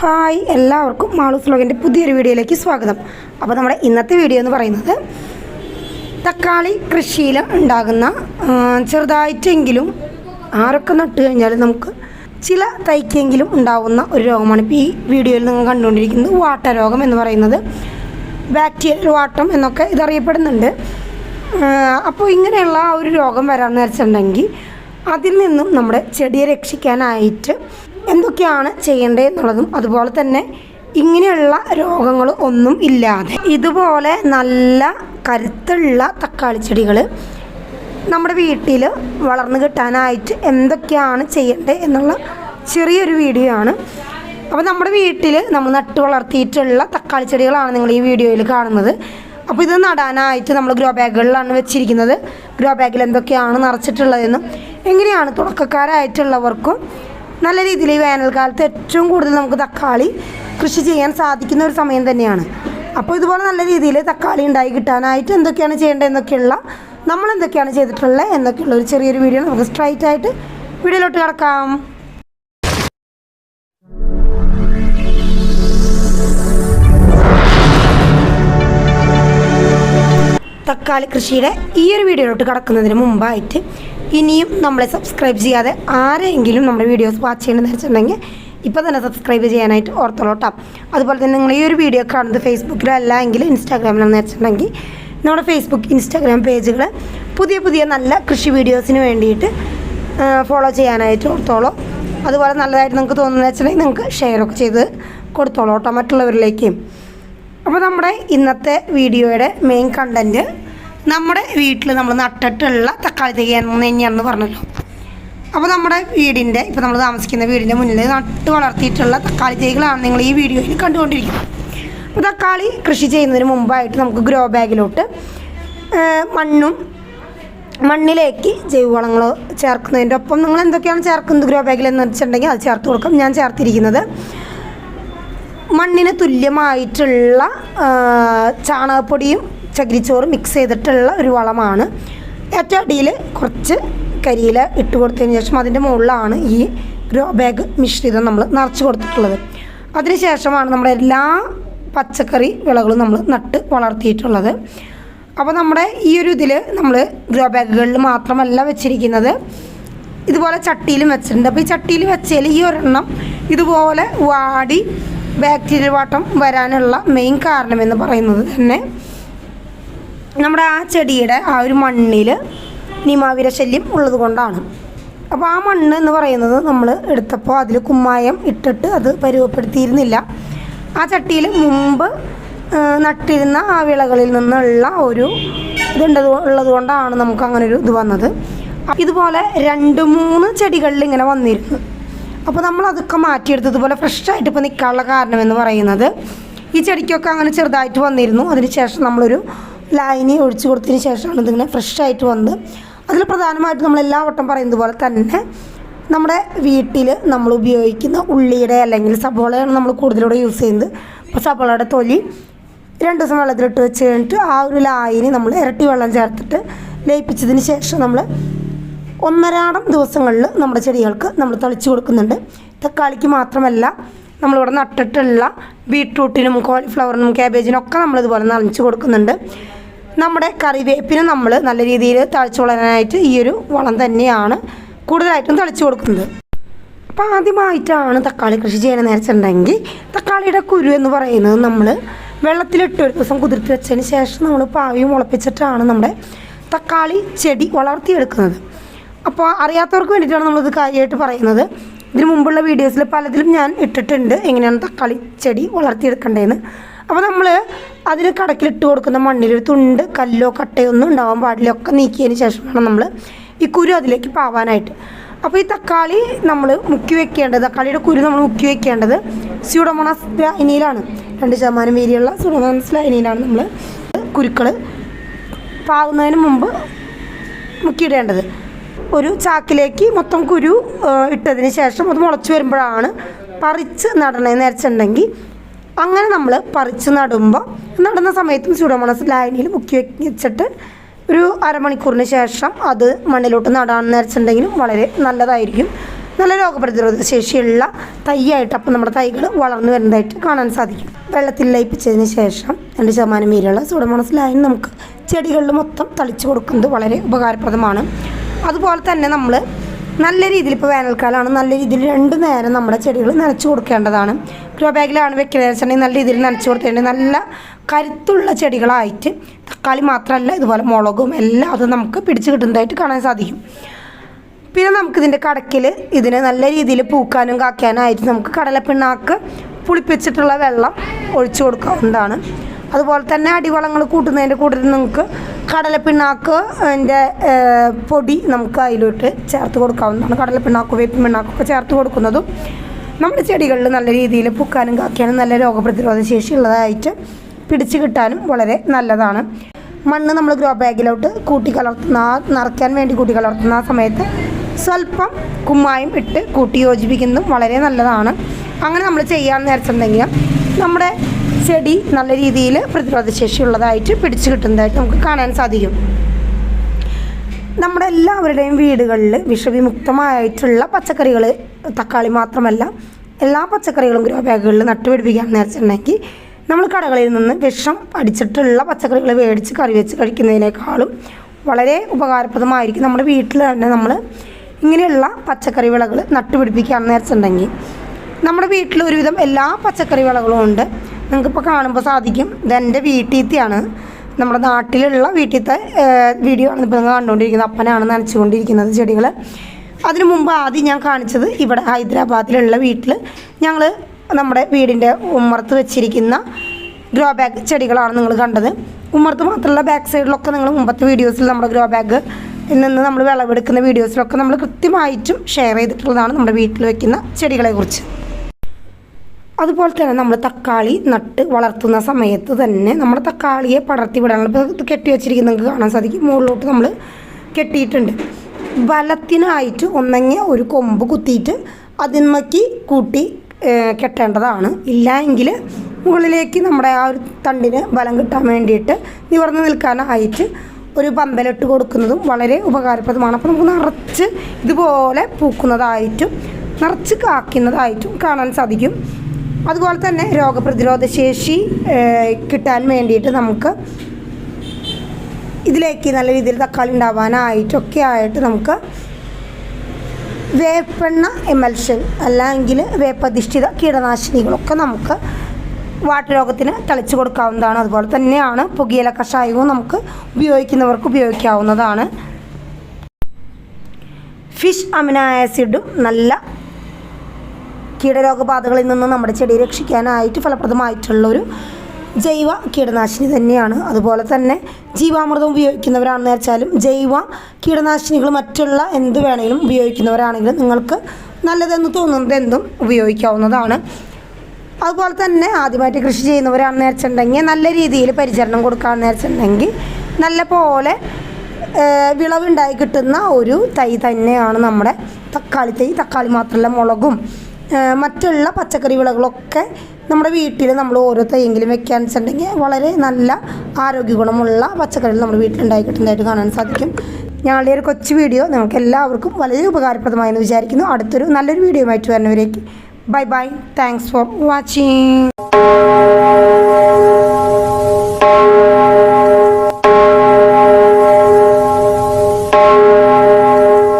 Hi എല്ലാവർക്കും മാളൂസ് ലോകിന്റെ പുതിയൊരു വീഡിയോയിലേക്ക് സ്വാഗതം. അപ്പോൾ നമ്മുടെ ഇന്നത്തെ വീഡിയോ എന്ന് പറയുന്നത് തക്കാളി കൃഷിയിൽ ഉണ്ടാകുന്ന ചെറുതായിട്ടെങ്കിലും ആരൊക്കെ നട്ട് കഴിഞ്ഞാൽ നമുക്ക് ചില തൈക്കെങ്കിലും ഉണ്ടാകുന്ന ഒരു രോഗമാണ്. ഇപ്പോൾ ഈ വീഡിയോയിൽ നിങ്ങൾ കണ്ടുകൊണ്ടിരിക്കുന്നത് വാട്ടരോഗം എന്ന് പറയുന്നത്. ബാക്ടീരിയൽ വാട്ടം എന്നൊക്കെ ഇതറിയപ്പെടുന്നുണ്ട്. അപ്പോൾ ഇങ്ങനെയുള്ള ആ ഒരു രോഗം വരാമെന്ന് വെച്ചിട്ടുണ്ടെങ്കിൽ അതിൽ നിന്നും നമ്മുടെ ചെടിയെ രക്ഷിക്കാനായിട്ട് എന്തൊക്കെയാണ് ചെയ്യേണ്ടത് എന്നുള്ളതും അതുപോലെ തന്നെ ഇങ്ങനെയുള്ള രോഗങ്ങൾ ഒന്നും ഇല്ലാതെ. ഇതുപോലെ നല്ല കരുത്തുള്ള തക്കാളി ചെടികൾ നമ്മുടെ വീട്ടിൽ വളർന്നു കിട്ടാനായിട്ട് എന്തൊക്കെയാണ് ചെയ്യേണ്ടത് എന്നുള്ള ചെറിയൊരു വീഡിയോ ആണ്. അപ്പോൾ നമ്മുടെ വീട്ടിൽ നമ്മൾ നട്ട് വളർത്തിയിട്ടുള്ള തക്കാളി ചെടികളാണ് നിങ്ങൾ ഈ വീഡിയോയിൽ കാണുന്നത്. അപ്പോൾ ഇത് നടാനായിട്ട് നമ്മൾ ഗ്രോ ബാഗുകളിലാണ് വെച്ചിരിക്കുന്നത്. ഗ്രോ ബാഗിൽ എന്തൊക്കെയാണ് നിറച്ചിട്ടുള്ളതെന്നും എങ്ങനെയാണ് തുടക്കക്കാരായിട്ടുള്ളവർക്കും നല്ല രീതിയിൽ ഈ വേനൽക്കാലത്ത് ഏറ്റവും കൂടുതൽ നമുക്ക് തക്കാളി കൃഷി ചെയ്യാൻ സാധിക്കുന്ന ഒരു സമയം തന്നെയാണ്. അപ്പോൾ ഇതുപോലെ നല്ല രീതിയിൽ തക്കാളി ഉണ്ടായി കിട്ടാനായിട്ട് എന്തൊക്കെയാണ് ചെയ്യേണ്ടത് എന്നൊക്കെയുള്ള നമ്മൾ എന്തൊക്കെയാണ് ചെയ്തിട്ടുള്ളത് എന്നൊക്കെയുള്ള ഒരു ചെറിയൊരു വീഡിയോ നമുക്ക് സ്ട്രൈറ്റ് ആയിട്ട് വീഡിയോയിലോട്ട് കിടക്കാം. തക്കാളി കൃഷിയുടെ ഈ ഒരു വീഡിയോയിലോട്ട് കടക്കുന്നതിന് മുമ്പായിട്ട് ഇനിയും നമ്മളെ സബ്സ്ക്രൈബ് ചെയ്യാതെ ആരെങ്കിലും നമ്മുടെ വീഡിയോസ് വാച്ച് ചെയ്യണമെന്ന് വെച്ചിട്ടുണ്ടെങ്കിൽ ഇപ്പോൾ തന്നെ സബ്സ്ക്രൈബ് ചെയ്യാനായിട്ട് ഓർത്തോളോട്ടാം അതുപോലെ തന്നെ നിങ്ങൾ ഈ ഒരു വീഡിയോ കാണുന്നത് ഫേസ്ബുക്കിലോ അല്ല എങ്കിൽ ഇൻസ്റ്റാഗ്രാമിലെന്ന് വെച്ചിട്ടുണ്ടെങ്കിൽ നമ്മുടെ ഫേസ്ബുക്ക് ഇൻസ്റ്റാഗ്രാം പേജുകൾ പുതിയ പുതിയ നല്ല കൃഷി വീഡിയോസിന് വേണ്ടിയിട്ട് ഫോളോ ചെയ്യാനായിട്ട് ഓർത്തോളൂ. അതുപോലെ നല്ലതായിട്ട് നിങ്ങൾക്ക് തോന്നുന്നത് വെച്ചിട്ടുണ്ടെങ്കിൽ നിങ്ങൾക്ക് ഷെയറൊക്കെ ചെയ്ത് കൊടുത്തോളൂ മറ്റുള്ളവരിലേക്കും. അപ്പോൾ നമ്മുടെ ഇന്നത്തെ വീഡിയോയുടെ മെയിൻ കണ്ടന്റ് നമ്മുടെ വീട്ടിൽ നമ്മൾ നട്ടിട്ടുള്ള തക്കാളി തൈ തന്നെയാണെന്ന് പറഞ്ഞല്ലോ. അപ്പോൾ നമ്മുടെ വീടിന്റെ ഇപ്പോൾ നമ്മൾ താമസിക്കുന്ന വീടിന്റെ മുന്നിൽ നട്ട് വളർത്തിയിട്ടുള്ള തക്കാളി തൈകളാണ് നിങ്ങൾ ഈ വീഡിയോയിൽ കണ്ടുകൊണ്ടിരിക്കുന്നത്. അപ്പോൾ തക്കാളി കൃഷി ചെയ്യുന്നതിന് മുമ്പായിട്ട് നമുക്ക് ഗ്രോ ബാഗിലോട്ട് മണ്ണും മണ്ണിലേക്ക് ജൈവവളങ്ങൾ ചേർക്കുന്നതിന്റെ ഒപ്പം നിങ്ങൾ എന്തൊക്കെയാണ് ചേർക്കുന്നത് ഗ്രോ ബാഗിൽ എന്ന് വെച്ചിട്ടുണ്ടെങ്കിൽ അത് ചേർത്ത് കൊടുക്കും. ഞാൻ ചേർത്തിരിക്കുന്നത് മണ്ണിന് തുല്യമായിട്ടുള്ള ചാണകപ്പൊടിയും ചകിരിച്ചോറും മിക്സ് ചെയ്തിട്ടുള്ള ഒരു വളമാണ്. ഏറ്റവും അടിയിൽ കുറച്ച് കരിയില ഇട്ട് കൊടുത്തതിന് ശേഷം അതിന്റെ മുകളിലാണ് ഈ ഗ്രോ ബാഗ് മിശ്രിതം നമ്മൾ നിറച്ച് കൊടുത്തിട്ടുള്ളത്. അതിനുശേഷമാണ് നമ്മുടെ എല്ലാ പച്ചക്കറി വിളകളും നമ്മൾ നട്ട് വളർത്തിയിട്ടുള്ളത്. അപ്പോൾ നമ്മുടെ ഈ ഒരു ഇതിൽ നമ്മൾ ഗ്രോ ബാഗുകളിൽ മാത്രമല്ല വെച്ചിരിക്കുന്നത്. ഇതുപോലെ ചട്ടിയിലും വെച്ചിട്ടുണ്ട്. അപ്പോൾ ഈ ചട്ടിയിൽ വെച്ചാൽ ഈ ഒരെണ്ണം ഇതുപോലെ വാടി ബാക്ടീരിയ വാട്ടം വരാനുള്ള മെയിൻ കാരണമെന്ന് പറയുന്നത് തന്നെ നമ്മുടെ ആ ചെടിയുടെ ആ ഒരു മണ്ണിൽ നിമാവിര ശല്യം ഉള്ളത് കൊണ്ടാണ്. അപ്പോൾ ആ മണ്ണ് എന്ന് പറയുന്നത് നമ്മൾ എടുത്തപ്പോൾ അതിൽ കുമ്മായം ഇട്ടിട്ട് അത് പരുവപ്പെടുത്തിയിരുന്നില്ല. ആ ചട്ടിയിൽ മുമ്പ് നട്ടിരുന്ന ആ വിളകളിൽ നിന്നുള്ള ഒരു ഇതുണ്ടത് ഉള്ളത് കൊണ്ടാണ് നമുക്ക് അങ്ങനെ ഒരു ഇത് വന്നത്. ഇതുപോലെ രണ്ട് മൂന്ന് ചെടികളിൽ ഇങ്ങനെ വന്നിരുന്നു. അപ്പോൾ നമ്മൾ അതൊക്കെ മാറ്റിയെടുത്ത് ഇതുപോലെ ഫ്രഷായിട്ട് ഇപ്പോൾ നിൽക്കാനുള്ള കാരണം എന്ന് പറയുന്നത് ഈ ചെടിക്കൊക്കെ അങ്ങനെ ചെറുതായിട്ട് വന്നിരുന്നു. അതിനുശേഷം നമ്മളൊരു ലൈനി ഒഴിച്ചു കൊടുത്തതിന് ശേഷമാണ് ഇതിങ്ങനെ ഫ്രഷായിട്ട് വന്നത്. അതിൽ പ്രധാനമായിട്ട് നമ്മൾ എല്ലാ വട്ടം പറയുന്നത് പോലെ തന്നെ നമ്മുടെ വീട്ടിൽ നമ്മൾ ഉപയോഗിക്കുന്ന ഉള്ളിയുടെ അല്ലെങ്കിൽ സബോളയാണ് നമ്മൾ കൂടുതലൂടെ യൂസ് ചെയ്യുന്നത്. അപ്പോൾ സബോളയുടെ തൊലി രണ്ട് ദിവസം വെള്ളത്തിലിട്ട് വെച്ച് കഴിഞ്ഞിട്ട് ആ ഒരു ലായനി നമ്മൾ ഇരട്ടി വെള്ളം ചേർത്തിട്ട് ലയിപ്പിച്ചതിന് ശേഷം നമ്മൾ ഒന്നരാടം ദിവസങ്ങളിൽ നമ്മുടെ ചെടികൾക്ക് നമ്മൾ തളിച്ചു കൊടുക്കുന്നുണ്ട്. തക്കാളിക്ക് മാത്രമല്ല നമ്മളിവിടെ നട്ടിട്ടുള്ള ബീട്രൂട്ടിനും കോളിഫ്ലവറിനും ക്യാബേജിനും ഒക്കെ നമ്മളിതുപോലെ നനച്ച് കൊടുക്കുന്നുണ്ട്. നമ്മുടെ കറിവേപ്പിന് നമ്മൾ നല്ല രീതിയിൽ തളിച്ചു വളരാനായിട്ട് ഈ ഒരു വളം തന്നെയാണ് കൂടുതലായിട്ടും തളിച്ചു കൊടുക്കുന്നത്. അപ്പോൾ ആദ്യമായിട്ടാണ് തക്കാളി കൃഷി ചെയ്യാൻ നേരിച്ചിട്ടുണ്ടെങ്കിൽ തക്കാളിയുടെ കുരു എന്ന് പറയുന്നത് നമ്മൾ വെള്ളത്തിലിട്ട് ഒരു ദിവസം കുതിർത്ത് വെച്ചതിന് ശേഷം നമ്മൾ പാവി മുളപ്പിച്ചിട്ടാണ് നമ്മുടെ തക്കാളി ചെടി വളർത്തിയെടുക്കുന്നത്. അപ്പോൾ അറിയാത്തവർക്ക് വേണ്ടിയിട്ടാണ് നമ്മളിത് കാര്യമായിട്ട് പറയുന്നത്. ഇതിന് മുമ്പുള്ള വീഡിയോസിൽ പലതിലും ഞാൻ ഇട്ടിട്ടുണ്ട്. എങ്ങനെയാണ് തക്കാളി ചെടി വളർത്തിയെടുക്കേണ്ടതെന്ന്. അപ്പോൾ നമ്മൾ അതിൽ കടക്കിലിട്ട് കൊടുക്കുന്ന മണ്ണിൽ ഒരു തുണ്ട് കല്ലോ കട്ടയോ ഒന്നും ഉണ്ടാവാൻ പാടില്ല. ഒക്കെ നീക്കിയതിന് ശേഷമാണ് നമ്മൾ ഈ കുരു അതിലേക്ക് പാവാനായിട്ട്. അപ്പോൾ ഈ തക്കാളി നമ്മൾ മുക്കി വെക്കേണ്ടത് തക്കാളിയുടെ കുരു നമ്മൾ മുക്കി വെക്കേണ്ടത് സ്യൂഡോമോണസ് ലൈനിയിലാണ് രണ്ട് ശതമാനം വീതിയുള്ള സ്യൂഡോമോണസ് ലൈനിയിലാണ് നമ്മൾ കുരുക്കൾ പാകുന്നതിന് മുമ്പ് മുക്കിയിടേണ്ടത്. ഒരു ചാക്കിലേക്ക് മൊത്തം കുരു ഇട്ടതിന് ശേഷം അത് മുളച്ച് വരുമ്പോഴാണ് പറിച്ച് നടണേ വെച്ചിട്ടുണ്ടെങ്കിൽ അങ്ങനെ നമ്മൾ പറിച്ച് നടുമ്പോൾ നടുന്ന സമയത്തും സ്യൂഡോമോണസ് ലായനിയിൽ മുക്കി വെച്ചിട്ട് ഒരു അരമണിക്കൂറിന് ശേഷം അത് മണ്ണിലോട്ട് നടാൻ വെച്ചിട്ടുണ്ടെങ്കിലും വളരെ നല്ലതായിരിക്കും. നല്ല രോഗപ്രതിരോധ ശേഷിയുള്ള തൈയായിട്ട് അപ്പം നമ്മുടെ തൈകൾ വളർന്നു വരുന്നതായിട്ട് കാണാൻ സാധിക്കും. വെള്ളത്തിൽ ലയിപ്പിച്ചതിന് ശേഷം രണ്ട് ശതമാനം വീരുള്ള സൂഡമോണസ് ലൈൻ നമുക്ക് ചെടികളിൽ മൊത്തം തളിച്ചു കൊടുക്കുന്നത് വളരെ ഉപകാരപ്രദമാണ്. അതുപോലെ തന്നെ നമ്മൾ നല്ല രീതിയിൽ ഇപ്പോൾ വേനൽക്കാലമാണ്. നല്ല രീതിയിൽ രണ്ട് നേരം നമ്മുടെ ചെടികൾ നനച്ചു കൊടുക്കേണ്ടതാണ്. ഗ്രോ ബാഗിലാണ് വെക്കുന്നത്. വെച്ചിട്ടുണ്ടെങ്കിൽ നല്ല രീതിയിൽ നനച്ചു കൊടുത്തിട്ടുണ്ടെങ്കിൽ നല്ല കരുത്തുള്ള ചെടികളായിട്ട് തക്കാളി മാത്രമല്ല ഇതുപോലെ മുളകും എല്ലാം അത് നമുക്ക് പിടിച്ചു കിട്ടുന്നതായിട്ട് കാണാൻ സാധിക്കും. പിന്നെ നമുക്കിതിന്റെ കടക്കിൽ ഇതിന് നല്ല രീതിയിൽ പൂക്കാനും കാക്കാനായിട്ട് നമുക്ക് കടലപ്പിണ്ണാക്ക് പുളിപ്പിച്ചിട്ടുള്ള വെള്ളം ഒഴിച്ചു കൊടുക്കാവുന്നതാണ്. അതുപോലെ തന്നെ അടിവളങ്ങൾ കൂട്ടുന്നതിന്റെ കൂട്ടത്തിൽ നിങ്ങൾക്ക് കടലപ്പിണ്ണാക്ക് അതിന്റെ പൊടി നമുക്ക് അതിലോട്ട് ചേർത്ത് കൊടുക്കാവുന്നതാണ്. കടലപ്പിണ്ണാക്ക് വേപ്പിൻ പിണ്ണാക്കൊക്കെ ചേർത്ത് കൊടുക്കുന്നതും നമ്മുടെ ചെടികളിൽ നല്ല രീതിയിൽ പൂക്കാനും കാക്കാനും നല്ല രോഗപ്രതിരോധ ശേഷി ഉള്ളതായിട്ട് പിടിച്ചു കിട്ടാനും വളരെ നല്ലതാണ്. മണ്ണ് നമ്മൾ ഗ്രോ ബാഗിലോട്ട് കൂട്ടി കലർത്തുന്ന നിറയ്ക്കാൻ വേണ്ടി കൂട്ടി കലർത്തുന്ന ആ സമയത്ത് സ്വല്പം കുമ്മായം ഇട്ട് കൂട്ടി യോജിപ്പിക്കുന്നതും വളരെ നല്ലതാണ്. അങ്ങനെ നമ്മൾ ചെയ്യാമെന്ന് വിചാരിച്ചിട്ടുണ്ടെങ്കിൽ നമ്മുടെ ചെടി നല്ല രീതിയിൽ പ്രതിരോധശേഷിയുള്ളതായിട്ട് പിടിച്ചു കിട്ടുന്നതായിട്ട് നമുക്ക് കാണാൻ സാധിക്കും. നമ്മുടെ എല്ലാവരുടെയും വീടുകളിൽ വിഷവിമുക്തമായിട്ടുള്ള പച്ചക്കറികൾ തക്കാളി മാത്രമല്ല എല്ലാ പച്ചക്കറികളും ഗ്രോ ബാഗുകളിൽ നട്ടുപിടിപ്പിക്കാൻ നേരിച്ചിട്ടുണ്ടെങ്കിൽ നമ്മൾ കടകളിൽ നിന്ന് വിഷം അടിച്ചിട്ടുള്ള പച്ചക്കറികൾ മേടിച്ച് കറി വെച്ച് കഴിക്കുന്നതിനേക്കാളും വളരെ ഉപകാരപ്രദമായിരിക്കും നമ്മുടെ വീട്ടിൽ തന്നെ നമ്മൾ ഇങ്ങനെയുള്ള പച്ചക്കറി വിളകൾ നട്ടുപിടിപ്പിക്കാൻ നേരിച്ചിട്ടുണ്ടെങ്കിൽ നമ്മുടെ വീട്ടിൽ ഒരുവിധം എല്ലാ പച്ചക്കറി വിളകളും ഉണ്ട്. നിങ്ങൾക്കിപ്പോൾ കാണുമ്പോൾ സാധിക്കും. ഇതെന്റെ വീട്ടിലത്തെയാണ് നമ്മുടെ നാട്ടിലുള്ള വീട്ടിലത്തെ വീഡിയോ ആണ് ഇപ്പോൾ കണ്ടുകൊണ്ടിരിക്കുന്നത് അപ്പനാണ് നനച്ചുകൊണ്ടിരിക്കുന്നത് ചെടികൾ അതിനു മുമ്പ് ആദ്യം ഞാൻ കാണിച്ചത് ഇവിടെ ഹൈദരാബാദിലുള്ള വീട്ടിൽ ഞങ്ങൾ നമ്മുടെ വീടിന്റെ ഉമ്മർത്ത് വെച്ചിരിക്കുന്ന ഗ്രോ ബാഗ് ചെടികളാണ് നിങ്ങൾ കണ്ടത്. ഉമ്മർത്ത് മാത്രമല്ല ബാക്ക് സൈഡിലൊക്കെ നിങ്ങൾ മുമ്പത്തെ വീഡിയോസിൽ നമ്മുടെ ഗ്രോ ബാഗ് നിന്ന് നമ്മൾ വിളവെടുക്കുന്ന വീഡിയോസിലൊക്കെ നമ്മൾ കൃത്യമായിട്ടും ഷെയർ ചെയ്തിട്ടുള്ളതാണ് നമ്മുടെ വീട്ടിൽ വെക്കുന്ന ചെടികളെക്കുറിച്ച്. അതുപോലെ തന്നെ നമ്മൾ തക്കാളി നട്ട് വളർത്തുന്ന സമയത്ത് തന്നെ നമ്മുടെ തക്കാളിയെ പടർത്തി വിടാനുള്ള ഇപ്പോൾ കെട്ടി വെച്ചിരിക്കുന്നത് നിങ്ങൾക്ക് കാണാൻ സാധിക്കും. മുകളിലോട്ട് നമ്മൾ കെട്ടിയിട്ടുണ്ട്. ബലത്തിനായിട്ട് ഒന്നെങ്കിൽ ഒരു കൊമ്പ് കുത്തിയിട്ട് അതിന്മക്ക് കൂട്ടി കെട്ടേണ്ടതാണ്. ഇല്ല എങ്കിൽ മുകളിലേക്ക് നമ്മുടെ ആ ഒരു തണ്ടിന് ബലം കിട്ടാൻ വേണ്ടിയിട്ട് നിവർന്ന് നിൽക്കാനായിട്ട് ഒരു പന്തലിട്ട് കൊടുക്കുന്നതും വളരെ ഉപകാരപ്രദമാണ്. അപ്പോൾ നമുക്ക് നിറച്ച് ഇതുപോലെ പൂക്കുന്നതായിട്ടും നിറച്ച് കാക്കുന്നതായിട്ടും കാണാൻ സാധിക്കും. അതുപോലെ തന്നെ രോഗപ്രതിരോധ ശേഷി കിട്ടാൻ വേണ്ടിയിട്ട് നമുക്ക് ഇതിലേക്ക് നല്ല രീതിയിൽ തക്കാളി ഉണ്ടാവാനായിട്ടൊക്കെ ആയിട്ട് നമുക്ക് വേപ്പെണ്ണ എമൽഷൻ അല്ലെങ്കിൽ വേപ്പധിഷ്ഠിത കീടനാശിനികളൊക്കെ നമുക്ക് വാട്ടുരോഗത്തിന് തളിച്ചു കൊടുക്കാവുന്നതാണ്. അതുപോലെ തന്നെയാണ് പുകയില കഷായവും നമുക്ക് ഉപയോഗിക്കുന്നവർക്ക് ഉപയോഗിക്കാവുന്നതാണ്. ഫിഷ് അമിനോ ആസിഡും നല്ല കീടരോഗബാധകളിൽ നിന്ന് നമ്മുടെ ചെടി രക്ഷിക്കാനായിട്ട് ഫലപ്രദമായിട്ടുള്ളൊരു ജൈവ കീടനാശിനി തന്നെയാണ്. അതുപോലെ തന്നെ ജീവാമൃതം ഉപയോഗിക്കുന്നവരാണെന്ന് വെച്ചാലും ജൈവ കീടനാശിനികൾ മറ്റുള്ള എന്ത് വേണമെങ്കിലും ഉപയോഗിക്കുന്നവരാണെങ്കിലും നിങ്ങൾക്ക് നല്ലതെന്ന് തോന്നുന്നത് എന്തും ഉപയോഗിക്കാവുന്നതാണ്. അതുപോലെ തന്നെ ആദ്യമായിട്ട് കൃഷി ചെയ്യുന്നവരാണെന്ന് വെച്ചിട്ടുണ്ടെങ്കിൽ നല്ല രീതിയിൽ പരിചരണം കൊടുക്കാമെന്ന് വെച്ചിട്ടുണ്ടെങ്കിൽ നല്ല പോലെ വിളവുണ്ടായി കിട്ടുന്ന ഒരു തൈ തന്നെയാണ് നമ്മുടെ തക്കാളി തൈ. തക്കാളി മാത്രമല്ല മുളകും മറ്റുള്ള പച്ചക്കറി വിളകളൊക്കെ നമ്മുടെ വീട്ടിൽ നമ്മൾ ഓരോ തൈയെങ്കിലും വെക്കാൻ വെച്ചിട്ടുണ്ടെങ്കിൽ വളരെ നല്ല ആരോഗ്യ ഗുണമുള്ള പച്ചക്കറികൾ നമ്മുടെ വീട്ടിലുണ്ടായി കിട്ടുന്നതായിട്ട് കാണാൻ സാധിക്കും. ഞങ്ങളുടെ ഒരു കൊച്ചു വീഡിയോ നിങ്ങൾക്ക് എല്ലാവർക്കും വളരെ ഉപകാരപ്രദമായെന്ന് വിചാരിക്കുന്നു. അടുത്തൊരു നല്ലൊരു വീഡിയോ ആയിട്ട് വരുന്നവരേക്ക്. Bye bye thanks for watching